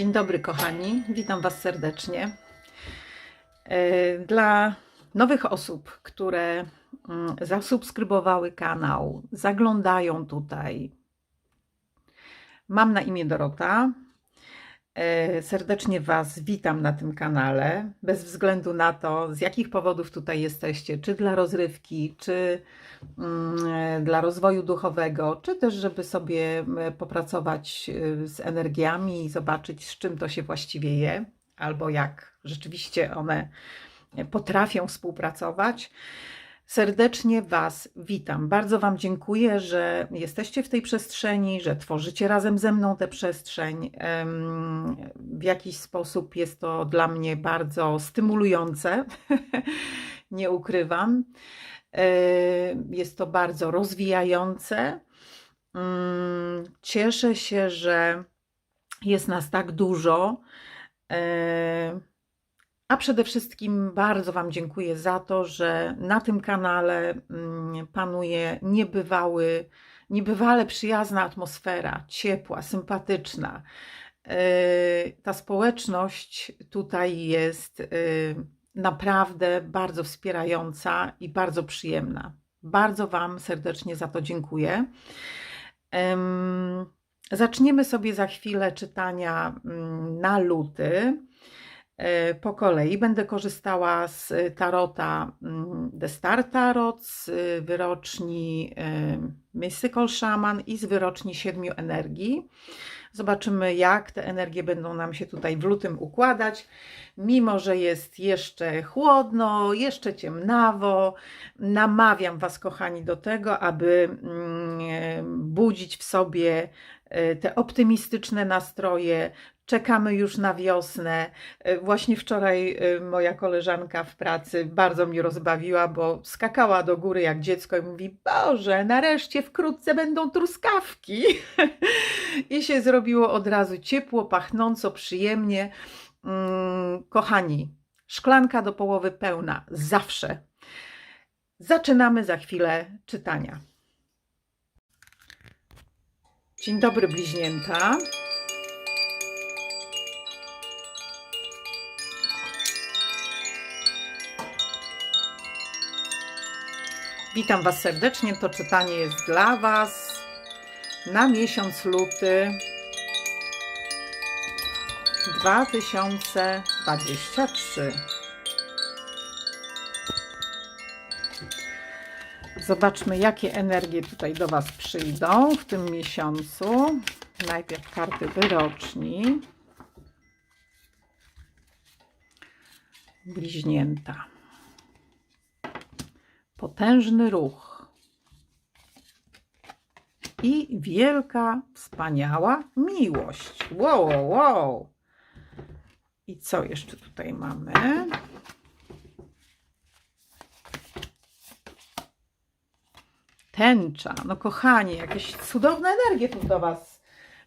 Dzień dobry, kochani. Witam Was serdecznie. E, Dla nowych osób, które mm, zasubskrybowały kanał, zaglądają tutaj. Mam na imię Dorota. E, Serdecznie Was witam na tym kanale, bez względu na to, z jakich powodów tutaj jesteście, czy dla rozrywki, czy mm, e, dla rozwoju duchowego, czy też, żeby sobie m, popracować e, z energiami i zobaczyć, z czym to się właściwie je, albo jak rzeczywiście one potrafią współpracować. Serdecznie Was witam. Bardzo Wam dziękuję, że jesteście w tej przestrzeni, że tworzycie razem ze mną tę przestrzeń. W jakiś sposób jest to dla mnie bardzo stymulujące, nie ukrywam. E, Jest to bardzo rozwijające. Mm, Cieszę się, że jest nas tak dużo. A przede wszystkim bardzo Wam dziękuję za to, że na tym kanale mm, panuje niebywały, niebywale przyjazna atmosfera, ciepła, sympatyczna. Yy, Ta społeczność tutaj jest yy, naprawdę bardzo wspierająca i bardzo przyjemna. Bardzo Wam serdecznie za to dziękuję. Em, Zaczniemy sobie za chwilę czytania mm, na luty po kolei. Będę korzystała z tarota mm, The Star Tarot, z y, wyroczni Mystical Shaman i z wyroczni Siedmiu Energii. Zobaczymy, jak te energie będą nam się tutaj w lutym układać. Mimo, że jest jeszcze chłodno, jeszcze ciemnawo, namawiam Was, kochani, do tego, aby mm, e, budzić w sobie e, te optymistyczne nastroje. Czekamy już na wiosnę. E, Właśnie wczoraj e, moja koleżanka w pracy bardzo mnie rozbawiła, bo skakała do góry jak dziecko i mówi: Boże, nareszcie wkrótce będą truskawki. I się zrobiło od razu ciepło, pachnąco, przyjemnie. Mm, Kochani, szklanka do połowy pełna, zawsze. Zaczynamy za chwilę czytania. Dzień dobry, bliźnięta. Witam Was serdecznie. To czytanie jest dla Was na miesiąc luty 2023. Zobaczmy, jakie energie tutaj do Was przyjdą w tym miesiącu. Najpierw karty wyroczni. Bliźnięta. Potężny ruch. I wielka, wspaniała miłość. Wow, wow, wow. I co jeszcze tutaj mamy? Tęcza. No kochani, jakieś cudowne energie tu do Was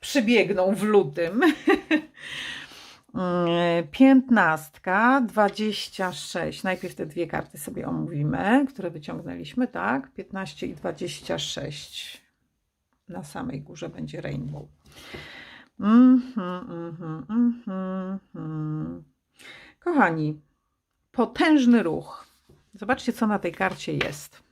przybiegną w lutym. Mm, Piętnastka, 26. Najpierw te dwie karty sobie omówimy, które wyciągnęliśmy, tak? 15 i 26. Na samej górze będzie rainbow. Mhm, mhm, mhm, mhm. Kochani, potężny ruch. Zobaczcie, co na tej karcie jest.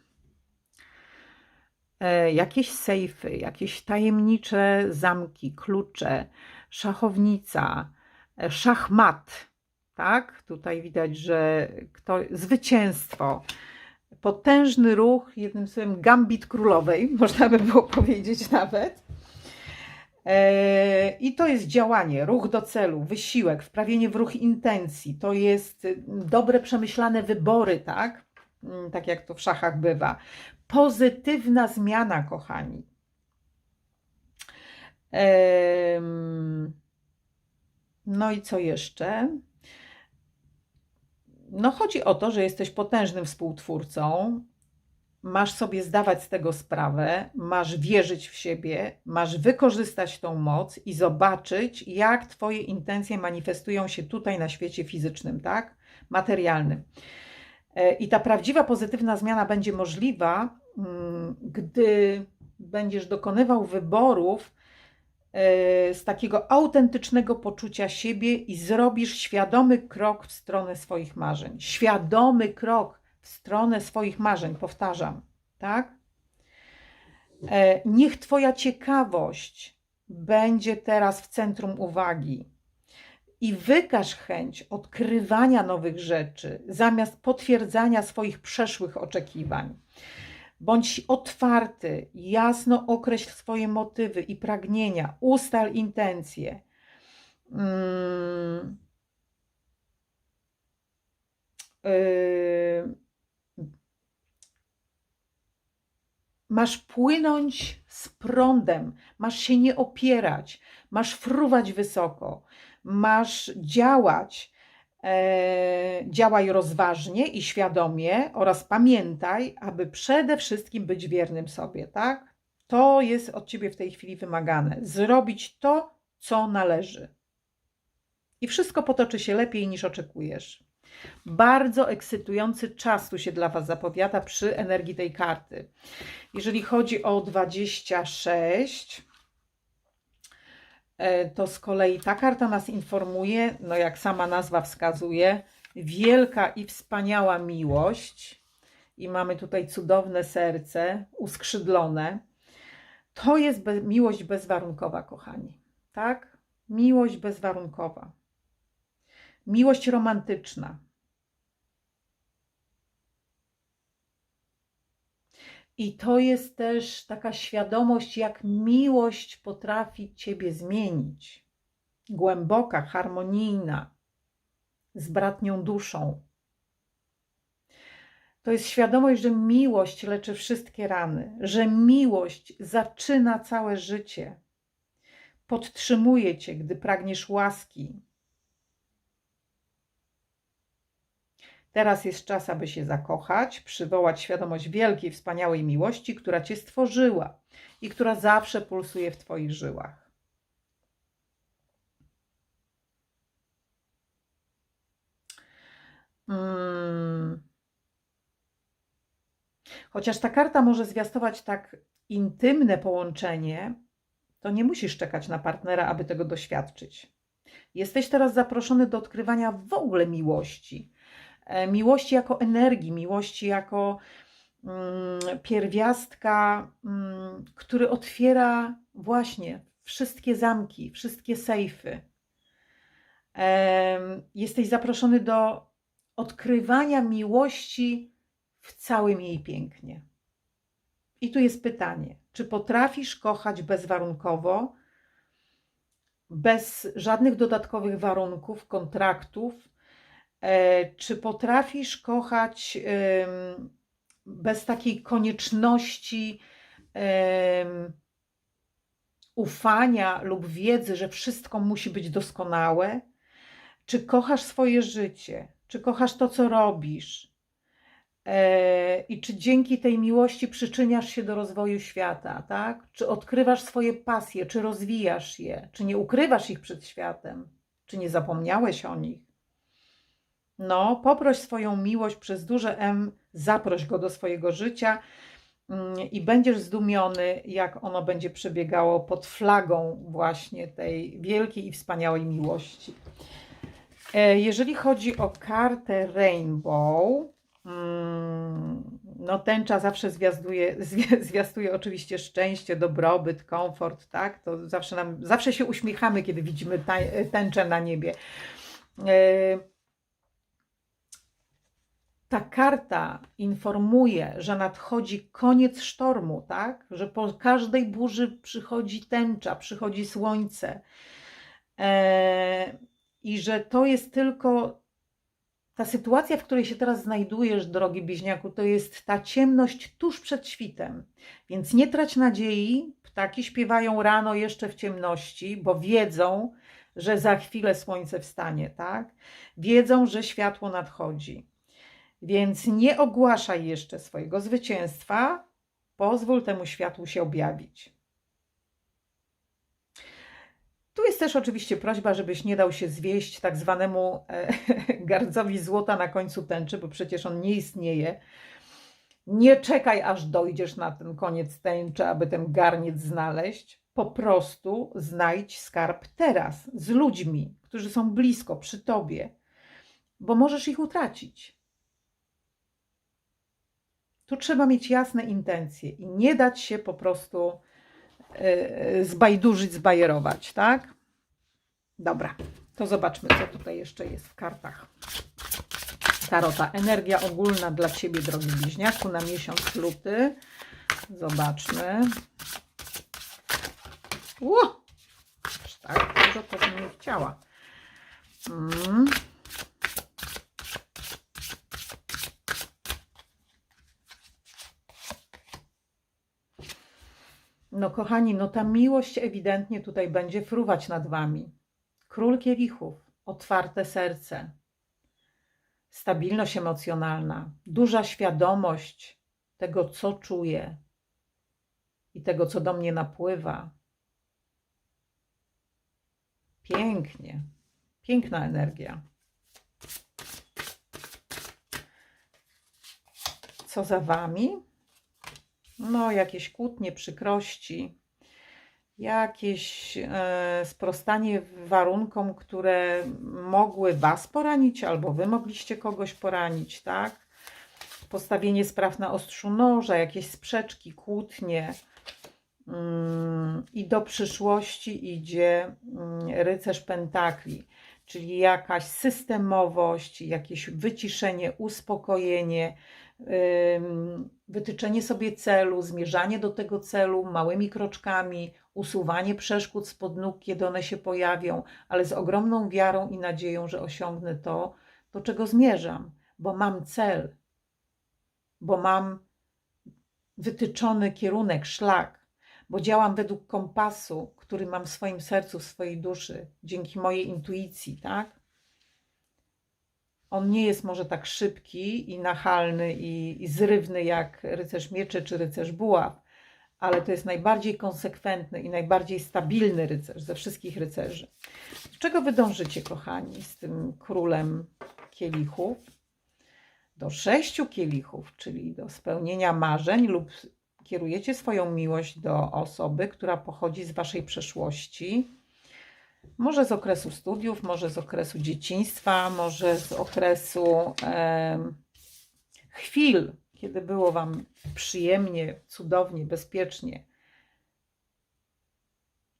E, jakieś sejfy, jakieś tajemnicze zamki, klucze, szachownica, szachmat. Tak? Tutaj widać, że kto, zwycięstwo, potężny ruch, jednym słowem gambit królowej, można by było powiedzieć nawet. E, I to jest działanie, ruch do celu, wysiłek, wprawienie w ruch intencji. To jest y, dobre, przemyślane wybory, tak? Mm, Tak jak to w szachach bywa. Pozytywna zmiana, kochani. Em, No i co jeszcze? No chodzi o to, że jesteś potężnym współtwórcą, masz sobie zdawać z tego sprawę, masz wierzyć w siebie, masz wykorzystać tą moc i zobaczyć, jak Twoje intencje manifestują się tutaj na świecie fizycznym, tak? Materialnym. E, I ta prawdziwa pozytywna zmiana będzie możliwa, mm, gdy będziesz dokonywał wyborów z takiego autentycznego poczucia siebie i zrobisz świadomy krok w stronę swoich marzeń. Świadomy krok w stronę swoich marzeń, powtarzam, tak? E, Niech Twoja ciekawość będzie teraz w centrum uwagi i wykaż chęć odkrywania nowych rzeczy zamiast potwierdzania swoich przeszłych oczekiwań. Bądź otwarty, jasno określ swoje motywy i pragnienia, ustal intencje. Mm. Yy. Masz płynąć z prądem, masz się nie opierać, masz fruwać wysoko, masz działać. E, działaj rozważnie i świadomie oraz pamiętaj, aby przede wszystkim być wiernym sobie, tak? To jest od ciebie w tej chwili wymagane. Zrobić to, co należy. I wszystko potoczy się lepiej niż oczekujesz. Bardzo ekscytujący czas tu się dla Was zapowiada przy energii tej karty. Jeżeli chodzi o 26, e, to z kolei ta karta nas informuje, no jak sama nazwa wskazuje, wielka i wspaniała miłość. I mamy tutaj cudowne serce, uskrzydlone. To jest be miłość bezwarunkowa, kochani. Tak? Miłość bezwarunkowa. Miłość romantyczna. I to jest też taka świadomość, jak miłość potrafi Ciebie zmienić. Głęboka, harmonijna, z bratnią duszą. To jest świadomość, że miłość leczy wszystkie rany, że miłość zaczyna całe życie. Podtrzymuje Cię, gdy pragniesz łaski, Teraz jest czas, aby się zakochać, przywołać świadomość wielkiej, wspaniałej miłości, która Cię stworzyła i która zawsze pulsuje w Twoich żyłach. Hmm. Chociaż ta karta może zwiastować tak intymne połączenie, to nie musisz czekać na partnera, aby tego doświadczyć. Jesteś teraz zaproszony do odkrywania w ogóle miłości miłości jako energii, miłości jako mm, pierwiastka, mm, który otwiera właśnie wszystkie zamki, wszystkie sejfy. Jesteś zaproszony do odkrywania miłości w całym jej pięknie. I tu jest pytanie: czy potrafisz kochać bezwarunkowo, bez żadnych dodatkowych warunków, kontraktów, E, czy potrafisz kochać bez takiej konieczności ufania lub wiedzy, że wszystko musi być doskonałe? Czy kochasz swoje życie? Czy kochasz to, co robisz? E, I czy dzięki tej miłości przyczyniasz się do rozwoju świata, tak? Czy odkrywasz swoje pasje, czy rozwijasz je, czy nie ukrywasz ich przed światem, czy nie zapomniałeś o nich? No, poproś swoją miłość przez duże M, zaproś go do swojego życia mm, i będziesz zdumiony, jak ono będzie przebiegało pod flagą właśnie tej wielkiej i wspaniałej miłości. E, jeżeli chodzi o kartę Rainbow, mm, no tęcza zawsze zwiastuje, zwiastuje oczywiście szczęście, dobrobyt, komfort, tak? To zawsze nam, zawsze się uśmiechamy, kiedy widzimy tęczę na niebie. Ta karta informuje, że nadchodzi koniec sztormu, tak? Że po każdej burzy przychodzi tęcza, przychodzi słońce. E, I że to jest tylko ta sytuacja, w której się teraz znajdujesz, drogi bliźniaku, to jest ta ciemność tuż przed świtem. Więc nie trać nadziei. Ptaki śpiewają rano jeszcze w ciemności, bo wiedzą, że za chwilę słońce wstanie, tak? Wiedzą, że światło nadchodzi. Więc nie ogłaszaj jeszcze swojego zwycięstwa, pozwól temu światłu się objawić. Tu jest też oczywiście prośba, żebyś nie dał się zwieść tak zwanemu e, gardzowi złota na końcu tęczy, bo przecież on nie istnieje. Nie czekaj, aż dojdziesz na ten koniec tęczy, aby ten garniec znaleźć. Po prostu znajdź skarb teraz z ludźmi, którzy są blisko przy tobie, bo możesz ich utracić. Tu trzeba mieć jasne intencje i nie dać się po prostu yy, zbajdurzyć, zbajerować, tak? Dobra, to zobaczmy, co tutaj jeszcze jest w kartach. Tarota. Energia ogólna dla Ciebie, drogi bliźniaku, na miesiąc luty. Zobaczmy. Ło! Tak, dużo bym nie chciała. Mm. No kochani, no ta miłość ewidentnie tutaj będzie fruwać nad Wami. Król kielichów, otwarte serce, stabilność emocjonalna, duża świadomość tego, co czuję i tego, co do mnie napływa. Pięknie, piękna energia. Co za wami? No, jakieś kłótnie, przykrości, jakieś e, sprostanie warunkom, które mogły Was poranić, albo Wy mogliście kogoś poranić, tak? Postawienie spraw na ostrzu noża, jakieś sprzeczki, kłótnie. Mm, I do przyszłości idzie mm, rycerz pentakli, czyli jakaś systemowość, jakieś wyciszenie, uspokojenie, wytyczenie sobie celu, zmierzanie do tego celu małymi kroczkami, usuwanie przeszkód spod nóg, kiedy one się pojawią, ale z ogromną wiarą i nadzieją, że osiągnę to, do czego zmierzam, bo mam cel, bo mam wytyczony kierunek, szlak, bo działam według kompasu, który mam w swoim sercu, w swojej duszy, dzięki mojej intuicji, tak? On nie jest może tak szybki i nachalny i, i zrywny jak rycerz mieczy czy rycerz buław, ale to jest najbardziej konsekwentny i najbardziej stabilny rycerz ze wszystkich rycerzy. Czego wy dążycie, kochani, z tym królem kielichów? Do sześciu kielichów, czyli do spełnienia marzeń, lub kierujecie swoją miłość do osoby, która pochodzi z waszej przeszłości. Może z okresu studiów, może z okresu dzieciństwa, może z okresu e, chwil, kiedy było Wam przyjemnie, cudownie, bezpiecznie,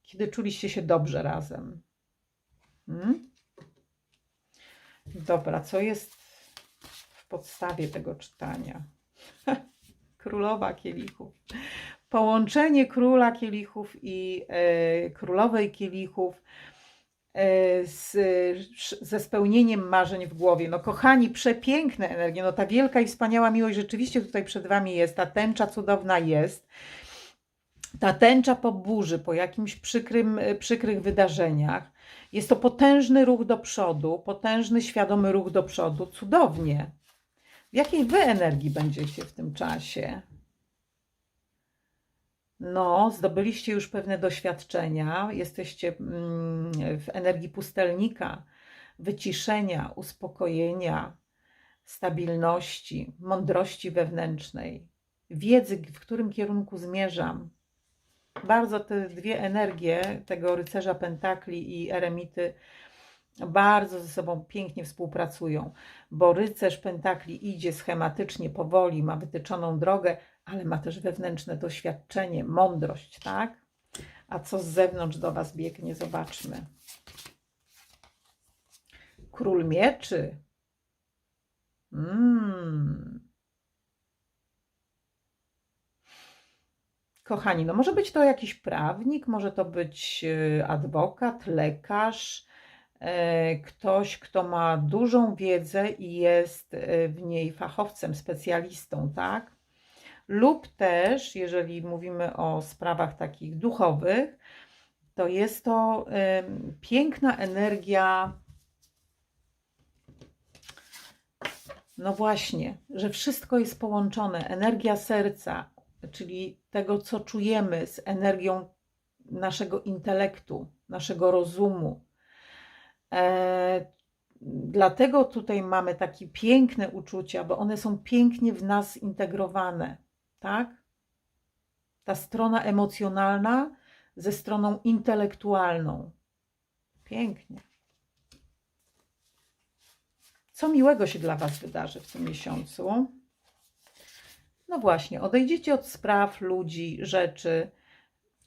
kiedy czuliście się dobrze razem. Hmm? Dobra, co jest w podstawie tego czytania? Królowa kielichów. Połączenie króla kielichów i e, królowej kielichów z, ze spełnieniem marzeń w głowie. No kochani, przepiękne energie, no ta wielka i wspaniała miłość rzeczywiście tutaj przed Wami jest, ta tęcza cudowna jest. Ta tęcza po burzy, po jakimś przykrym, przykrych wydarzeniach, jest to potężny ruch do przodu, potężny, świadomy ruch do przodu, cudownie. W jakiej Wy energii będziecie w tym czasie? No, zdobyliście już pewne doświadczenia, jesteście mm, w energii pustelnika, wyciszenia, uspokojenia, stabilności, mądrości wewnętrznej, wiedzy, w którym kierunku zmierzam. Bardzo te dwie energie tego rycerza pentakli i eremity bardzo ze sobą pięknie współpracują, bo rycerz pentakli idzie schematycznie, powoli, ma wytyczoną drogę, ale ma też wewnętrzne doświadczenie, mądrość, tak? A co z zewnątrz do Was biegnie, zobaczmy. Król mieczy. Mm. Kochani, no może być to jakiś prawnik, może to być y, adwokat, lekarz, e, ktoś, kto ma dużą wiedzę i jest e, w niej fachowcem, specjalistą, tak? Lub też, jeżeli mówimy o sprawach takich duchowych, to jest to y, piękna energia. No właśnie, że wszystko jest połączone. Energia serca, czyli tego, co czujemy, z energią naszego intelektu, naszego rozumu. E, dlatego tutaj mamy takie piękne uczucia, bo one są pięknie w nas zintegrowane tak? Ta strona emocjonalna ze stroną intelektualną. Pięknie. Co miłego się dla Was wydarzy w tym miesiącu? No właśnie, odejdziecie od spraw, ludzi, rzeczy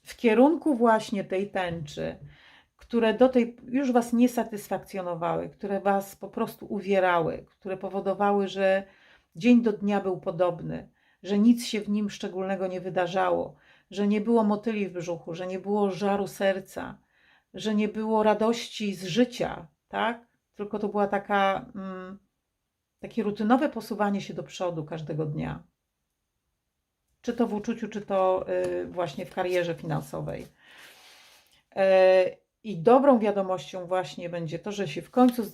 w kierunku właśnie tej tęczy, które do tej już Was nie satysfakcjonowały, które Was po prostu uwierały, które powodowały, że dzień do dnia był podobny, że nic się w nim szczególnego nie wydarzało, że nie było motyli w brzuchu, że nie było żaru serca, że nie było radości z życia, tak? Tylko to była taka, mm, takie rutynowe posuwanie się do przodu każdego dnia. Czy to w uczuciu, czy to y, właśnie w karierze finansowej. E, I dobrą wiadomością właśnie będzie to, że się w końcu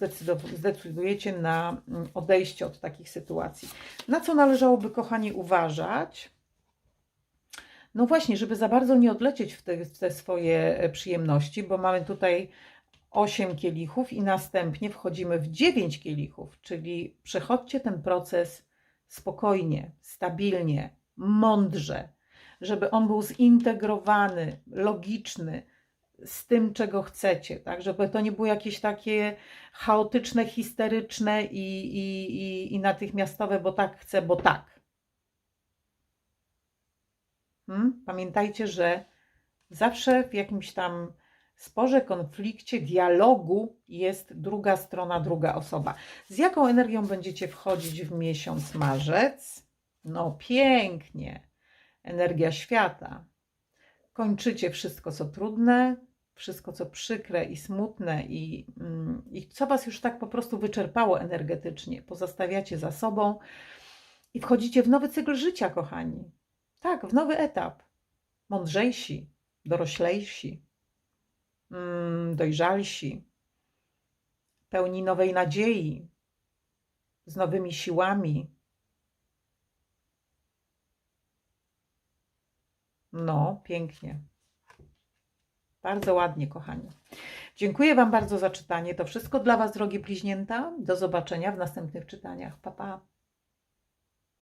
zdecydujecie na mm, odejście od takich sytuacji. Na co należałoby, kochani, uważać? No właśnie, żeby za bardzo nie odlecieć w te, w te swoje e, przyjemności, bo mamy tutaj 8 kielichów i następnie wchodzimy w 9 kielichów, czyli przechodźcie ten proces spokojnie, stabilnie, mądrze, żeby on był zintegrowany, logiczny z tym, czego chcecie, tak? Żeby to nie było jakieś takie chaotyczne, histeryczne i, i, i, i natychmiastowe, bo tak chcę, bo tak. Hmm? Pamiętajcie, że zawsze w jakimś tam sporze, konflikcie, dialogu jest druga strona, druga osoba. Z jaką energią będziecie wchodzić w miesiąc marzec? No pięknie. Energia świata. Kończycie wszystko, co trudne, wszystko, co przykre i smutne i, mm, i co Was już tak po prostu wyczerpało energetycznie. Pozostawiacie za sobą i wchodzicie w nowy cykl życia, kochani. Tak, w nowy etap. Mądrzejsi, doroślejsi, mm, dojrzalsi, pełni nowej nadziei, z nowymi siłami. No, pięknie. Bardzo ładnie, kochani. Dziękuję Wam bardzo za czytanie. To wszystko dla Was, drogie bliźnięta. Do zobaczenia w następnych czytaniach. Pa, pa.